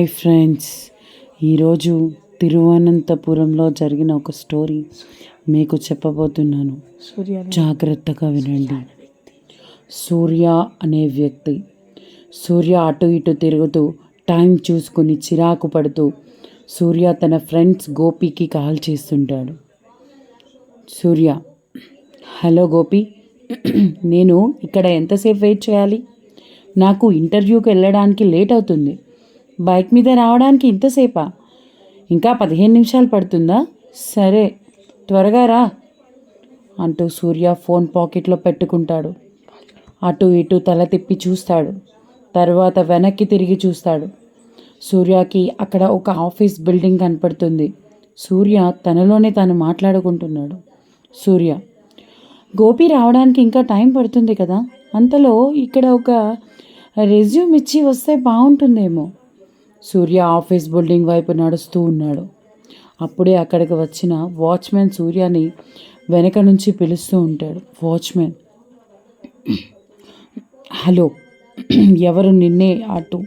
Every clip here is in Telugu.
హాయ్ ఫ్రెండ్స్ ఈరోజు తిరువనంతపురంలో జరిగిన ఒక స్టోరీ మీకు చెప్పబోతున్నాను. సూర్య జాగ్రత్తగా వినండి. సూర్య అనే వ్యక్తి. సూర్య అటు ఇటు తిరుగుతూ టైం చూసుకుని చిరాకు పడుతూ సూర్య తన ఫ్రెండ్స్ గోపికి కాల్ చేస్తుంటాడు. సూర్య హలో గోపి నేను ఇక్కడ ఎంతసేపు వెయిట్ చేయాలి? నాకు ఇంటర్వ్యూకి వెళ్ళడానికి లేట్ అవుతుంది. బైక్ మీద రావడానికి ఇంతసేపా? ఇంకా పదిహేను నిమిషాలు పడుతుందా? సరే త్వరగా రా అంటూ సూర్య ఫోన్ పాకెట్లో పెట్టుకుంటాడు. అటు ఇటు తల తిప్పి చూస్తాడు. తర్వాత వెనక్కి తిరిగి చూస్తాడు. సూర్యకి అక్కడ ఒక ఆఫీస్ బిల్డింగ్ కనపడుతుంది. సూర్య తనలోనే తాను మాట్లాడుకుంటున్నాడు. సూర్య గోపి రావడానికి ఇంకా టైం పడుతుంది కదా? అంతలో ఇక్కడ ఒక రెజ్యూమ్ ఇచ్చి వస్తే బాగుంటుందేమో. సూర్య ఆఫీస్ బిల్డింగ్ వైపు నడుస్తూ ఉన్నాడు. అప్పుడే అక్కడికి వచ్చిన వాచ్మెన్ సూర్యని వెనక నుంచి పిలుస్తూ ఉంటాడు. వాచ్మెన్ హలో ఎవరు నిన్నే అటు?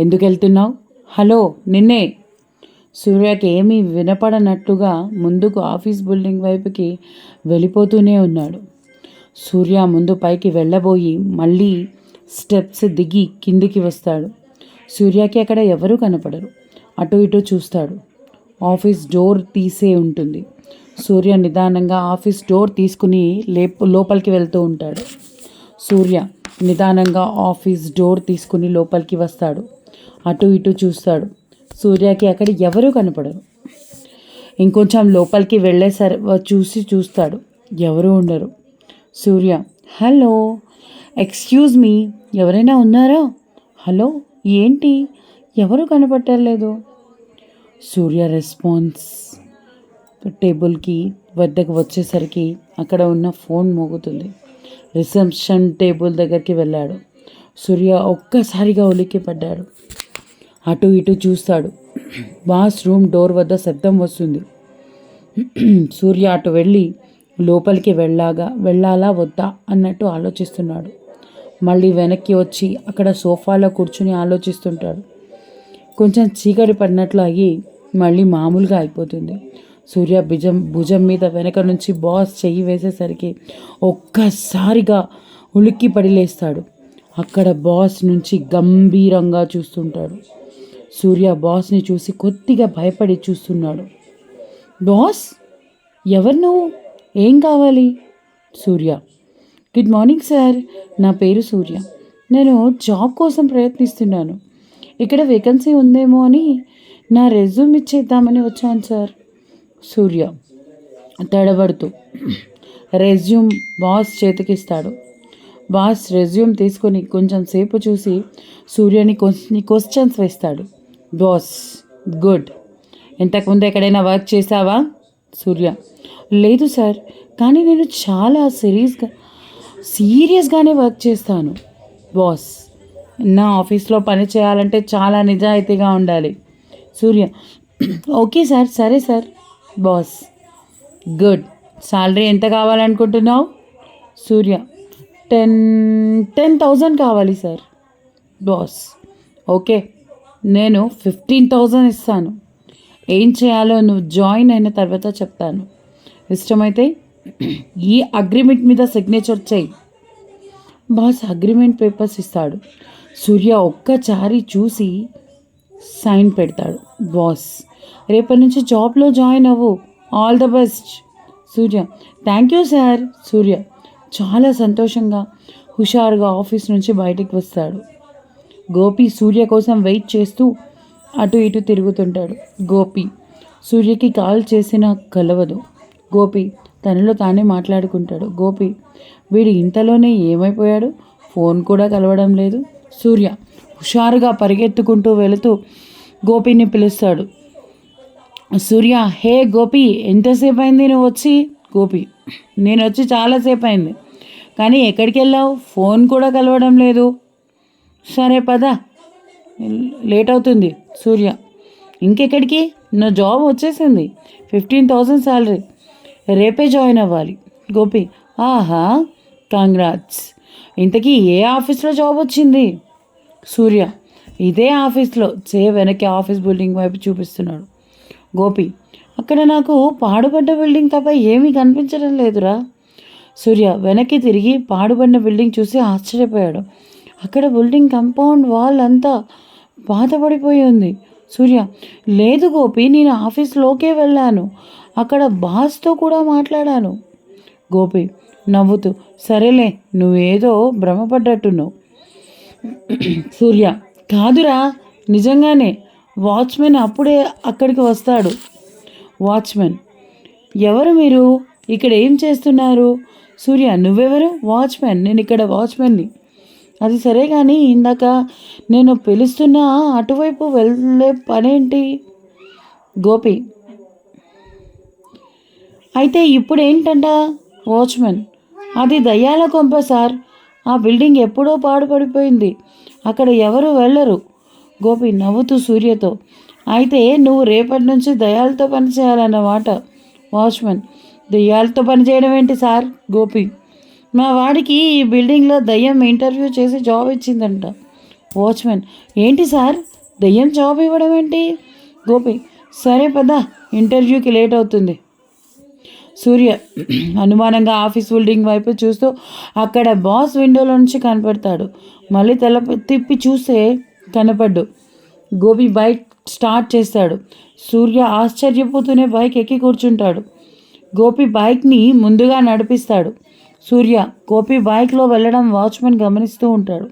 ఎందుకు వెళ్తున్నావు? హలో నిన్నే? సూర్యకి ఏమీ వినపడనట్టుగా ముందుకు ఆఫీస్ బిల్డింగ్ వైపుకి వెళ్ళిపోతూనే ఉన్నాడు. సూర్య ముందు పైకి వెళ్ళబోయి మళ్ళీ స్టెప్స్ దిగి కిందికి వస్తాడు. సూర్యకి అక్కడ ఎవరూ కనపడరు. అటు ఇటు చూస్తాడు. ఆఫీస్ డోర్ తీసే ఉంటుంది. సూర్య నిదానంగా ఆఫీస్ డోర్ తీసుకుని లేపు లోపలికి వెళ్తూ ఉంటాడు. సూర్య నిదానంగా ఆఫీస్ డోర్ తీసుకుని లోపలికి వస్తాడు. అటు ఇటు చూస్తాడు. సూర్యకి అక్కడ ఎవరూ కనపడరు. ఇంకొంచెం లోపలికి వెళ్ళేసరి చూసి చూస్తాడు. ఎవరు ఉండరు. సూర్య హలో ఎక్స్క్యూజ్ మీ ఎవరైనా ఉన్నారా? హలో ఏంటి? ఎవరు కనపట్టలేదు సూర్య రెస్పాన్స్. టేబుల్కి వద్దకు వచ్చేసరికి అక్కడ ఉన్న ఫోన్ మోగుతుంది. రిసెప్షన్ టేబుల్ దగ్గరికి వెళ్ళాడు. సూర్య ఒక్కసారిగా ఉలిక్కి పడ్డాడు అటు ఇటు చూస్తాడు. వాష్రూమ్ డోర్ వద్ద శబ్దం వస్తుంది. సూర్య అటు వెళ్ళి లోపలికి వెళ్ళాగా వెళ్ళాలా వద్దా అన్నట్టు ఆలోచిస్తున్నాడు. మళ్ళీ వెనక్కి వచ్చి అక్కడ సోఫాలో కూర్చుని ఆలోచిస్తుంటాడు. కొంచెం చీకటి పడినట్లు అయ్యి మళ్ళీ మామూలుగా అయిపోతుంది. సూర్య భుజం భుజం మీద వెనక నుంచి బాస్ చెయ్యి వేసేసరికి ఒక్కసారిగా ఉలిక్కి పడి లేస్తాడు. అక్కడ బాస్ నుంచి గంభీరంగా చూస్తుంటాడు. సూర్య బాస్ని చూసి కొద్దిగా భయపడి చూస్తున్నాడు. బాస్ ఎవరు నువ్వు? ఏం కావాలి? సూర్య గుడ్ మార్నింగ్ సార్ నా పేరు సూర్య. నేను జాబ్ కోసం ప్రయత్నిస్తున్నాను. ఇక్కడ వేకెన్సీ ఉందేమో అని నా రెజ్యూమ్ ఇచ్చేద్దామని వచ్చాను సార్ సూర్య తడబడుతూ. రెజ్యూమ్ బాస్ చేతికిస్తాడు. బాస్ రెజ్యూమ్ తీసుకొని కొంచెం సేపు చూసి సూర్యని కొన్ని క్వశ్చన్స్ వేస్తాడు. బాస్ గుడ్ ఇంతకుముందు ఎక్కడైనా వర్క్ చేసావా సూర్య లేదు సార్ కానీ నేను చాలా సిరీస్గా సీరియస్గానే వర్క్ చేస్తాను. బాస్ నా ఆఫీస్లో పని చేయాలంటే చాలా నిజాయితీగా ఉండాలి. సూర్య ఓకే సార్ సరే సార్. Boss good. సాలరీ ఎంత కావాలనుకుంటున్నావు? సూర్య టెన్ టెన్ థౌజండ్ కావాలి సార్. Boss okay. నేను ఫిఫ్టీన్ థౌజండ్ ఇస్తాను. ఏం చేయాలో నువ్వు జాయిన్ అయిన తర్వాత చెప్తాను. ఇష్టమైతే ఈ అగ్రిమెంట్ మీద సిగ్నేచర్ చేయి బాస్ అగ్రిమెంట్ పేపర్స్ ఇస్తాడు. సూర్య ఒక్కసారి చూసి సైన్ పెడతాడు. బాస్ రేపటి నుంచి జాబ్లో జాయిన్ అవ్వు. All the best. Surya thank you sir. Surya చాలా సంతోషంగా హుషారుగా ఆఫీస్ నుంచి బయటికి వస్తాడు. గోపి సూర్య కోసం వెయిట్ చేస్తూ అటు ఇటు తిరుగుతుంటాడు. గోపి సూర్యకి కాల్ చేసిన కలవదు. గోపి తనలో తానే మాట్లాడుకుంటాడు. గోపి వీడు ఇంతలోనే ఏమైపోయాడు? ఫోన్ కూడా కలవడం లేదు. సూర్య హుషారుగా పరిగెత్తుకుంటూ వెళుతూ గోపిని పిలుస్తాడు. సూర్య హే గోపి ఎంతసేపు అయింది నువ్వు వచ్చి? గోపి నేను వచ్చి చాలాసేపు అయింది కానీ ఎక్కడికి వెళ్ళావు? ఫోన్ కూడా కలవడం లేదు. సరే పద. లేట్ అవుతుంది. సూర్య ఇంకెక్కడికి? నా జాబ్ వచ్చేసింది. ఫిఫ్టీన్ థౌజండ్ శాలరీ రేపే జాయిన్ అవ్వాలి. గోపి ఆహా కాంగ్రాట్స్ ఇంతకీ ఏ ఆఫీస్లో జాబ్ వచ్చింది? సూర్య ఇదే ఆఫీస్లో. చే వెనక్కి ఆఫీస్ బిల్డింగ్ వైపు చూపిస్తున్నాడు. గోపి అక్కడ నాకు పాడుపడ్డ బిల్డింగ్ తప్ప ఏమీ కనిపించడం లేదురా. సూర్య వెనక్కి తిరిగి పాడుపడిన బిల్డింగ్ చూసి ఆశ్చర్యపోయాడు. అక్కడ బిల్డింగ్ కంపౌండ్ వాల్ అంతా పాతపడిపోయి ఉంది. సూర్య లేదు గోపి నేను ఆఫీస్లోకే వెళ్ళాను. అక్కడ బాస్తో కూడా మాట్లాడాను. గోపి నవ్వుతూ సరేలే నువ్వేదో భ్రమపడ్డట్టున్నావు. సూర్య కాదురా నిజంగానే వాచ్మెన్ అప్పుడే అక్కడికి వస్తాడు. వాచ్మెన్ ఎవరు మీరు? ఇక్కడ ఏం చేస్తున్నారు? సూర్య నువ్వెవరు? వాచ్మెన్ నేను ఇక్కడ వాచ్మెన్ని. అది సరే కానీ ఇందాక నేను పిలుస్తున్నా అటువైపు వెళ్ళే పనేంటి? గోపి అయితే ఇప్పుడు ఏంటంట వాచ్మెన్. అది దయ్యాల కొంప సార్. ఆ బిల్డింగ్ ఎప్పుడో పాడుపడిపోయింది. అక్కడ ఎవరు వెళ్ళరు. గోపి నవ్వుతూ సూర్యతో. అయితే నువ్వు రేపటి నుంచి దయాలతో పని చేయాలన్నమాట వాచ్మెన్. దయ్యాలతో పని చేయడం ఏంటి సార్? గోపి. మా వాడికి ఈ బిల్డింగ్లో దయ్యం ఇంటర్వ్యూ చేసి జాబ్ ఇచ్చిందంట. వాచ్మెన్. ఏంటి సార్? దయ్యం జాబ్ ఇవ్వడం ఏంటి? గోపి. సరే పదా ఇంటర్వ్యూకి లేట్ అవుతుంది. సూర్య అనుమానంగా ఆఫీస్ బిల్డింగ్ వైపు చూస్తూ అక్కడ బాస్ విండోలో నుంచి కనపడతాడు. మళ్ళీ తల తిప్పి చూస్తే కనపడ్డు. గోపి బైక్ స్టార్ట్ చేస్తాడు. సూర్య ఆశ్చర్యపోతూనే బైక్ ఎక్కి కూర్చుంటాడు. గోపి బైక్ని ముందుగా నడిపిస్తాడు. సూర్య గోపి బైక్లో వెళ్ళడం వాచ్మెన్ గమనిస్తూ ఉంటాడు.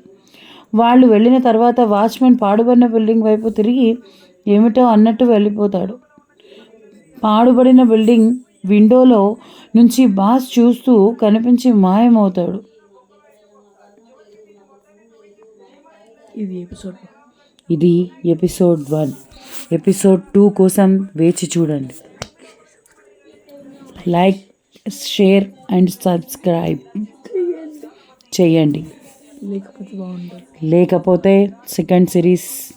వాళ్ళు వెళ్ళిన తర్వాత వాచ్మెన్ పాడుబడిన బిల్డింగ్ వైపు తిరిగి ఏమిటో? అన్నట్టు వెళ్ళిపోతాడు. పాడుబడిన బిల్డింగ్ విండోలో నుంచి బాస్ చూస్తూ కనిపించి మాయమవుతాడు. ఇది ఎపిసోడ్ ఇది ఎపిసోడ్ వన్. ఎపిసోడ్ టూ కోసం వేచి చూడండి. లైక్ షేర్ అండ్ సబ్స్క్రైబ్ చేయండి. లేకపోతే బాగుంటుంది లేకపోతే సెకండ్ సిరీస్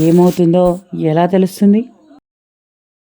ఏమవుతుందో ఎలా తెలుస్తుంది?